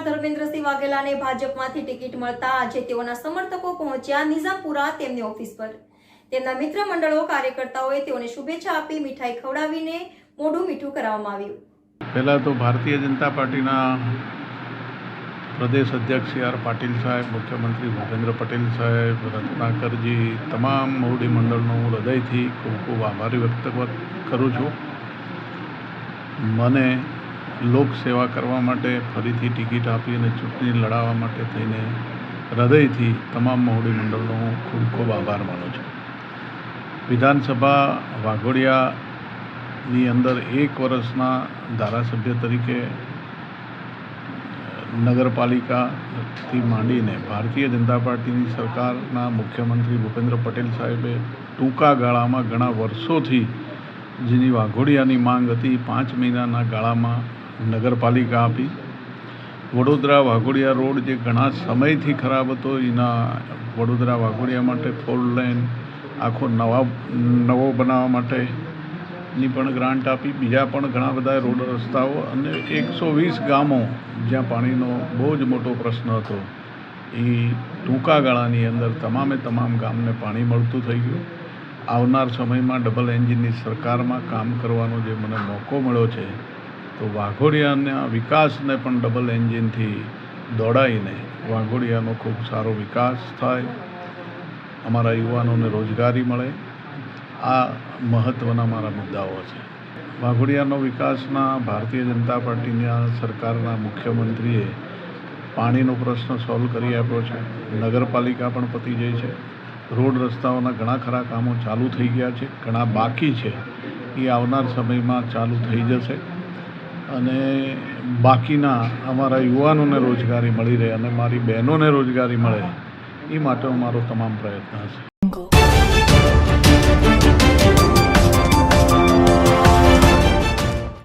Dharmendrasinh વાઘેલાને ભાજપમાંથી ticket મળતા આજે તેઓના સમર્થકો પહોંચ્યા નિઝામપુરા તેમની ઓફિસ પર. તેમના મિત્ર મંડળો તેઓને શુભેચ્છા આપી મીઠાઈ ખવડાવીને મોઢું મીઠું કરાવવામાં આવ્યું. પહેલાં તો ભારતીય જનતા પાર્ટીના પ્રદેશ અધ્યક્ષ સી આર પાટીલ સાહેબ, મુખ્યમંત્રી ભૂપેન્દ્ર પટેલ સાહેબ, રત્નાકરજી, તમામ મોવડી મંડળનો હું હૃદયથી ખૂબ ખૂબ આભાર વ્યક્ત કરું છું. મને લોકસેવા કરવા માટે ફરીથી ટિકિટ આપી અને ચૂંટણી લડાવવા માટે થઈને હૃદયથી તમામ મોવડી મંડળનો હું ખૂબ ખૂબ આભાર માનું છું. વિધાનસભા વાઘોડિયાની અંદર એક વર્ષના ધારાસભ્ય તરીકે નગરપાલિકાથી માંડીને ભારતીય જનતા પાર્ટીની સરકારના મુખ્યમંત્રી ભૂપેન્દ્ર પટેલ સાહેબે ટૂંકા ગાળામાં ઘણા વર્ષોથી જેની વાઘોડિયાની માંગ હતી, પાંચ મહિનાના ગાળામાં નગરપાલિકા આપી. વડોદરા વાઘોડિયા રોડ જે ઘણા સમયથી ખરાબ હતો, એના વડોદરા વાઘોડિયા માટે ફોર લેન, આખો નવા, નવો બનાવવા માટેની પણ ગ્રાન્ટ આપી. બીજા પણ ઘણા બધા રોડ રસ્તાઓ અને એકસો વીસ ગામો જ્યાં પાણીનો બહુ જ મોટો પ્રશ્ન હતો. એ ટૂંકા ગાળાની અંદર તમામે તમામ ગામને પાણી મળતું થઈ ગયું. આવનાર સમયમાં ડબલ એન્જિનની સરકારમાં કામ કરવાનો જે મને મોકો મળ્યો છે, તો વાઘોડિયાના વિકાસને પણ ડબલ એન્જિનથી દોડાઈને વાઘોડિયાનો ખૂબ સારો વિકાસ થાય. અમારા યુવાનોને રોજગારી મળે. આ મહત્ત્વના મારા મુદ્દાઓ છે. વાઘોડિયાનો વિકાસના ભારતીય જનતા પાર્ટીના સરકારના મુખ્યમંત્રીએ પાણીનો પ્રશ્ન સોલ્વ કરી આપ્યો છે. નગરપાલિકા પણ પતી જઈ છે. રોડ રસ્તાઓના ઘણા ખરા કામો ચાલુ થઈ ગયા છે. ઘણા બાકી છે. એ આવનાર સમયમાં ચાલુ થઈ જશે. અને બાકીના અમારા યુવાનોને રોજગારી મળી રહે અને મારી બહેનોને રોજગારી મળે, એ માટે અમારો તમામ પ્રયત્ન હશે.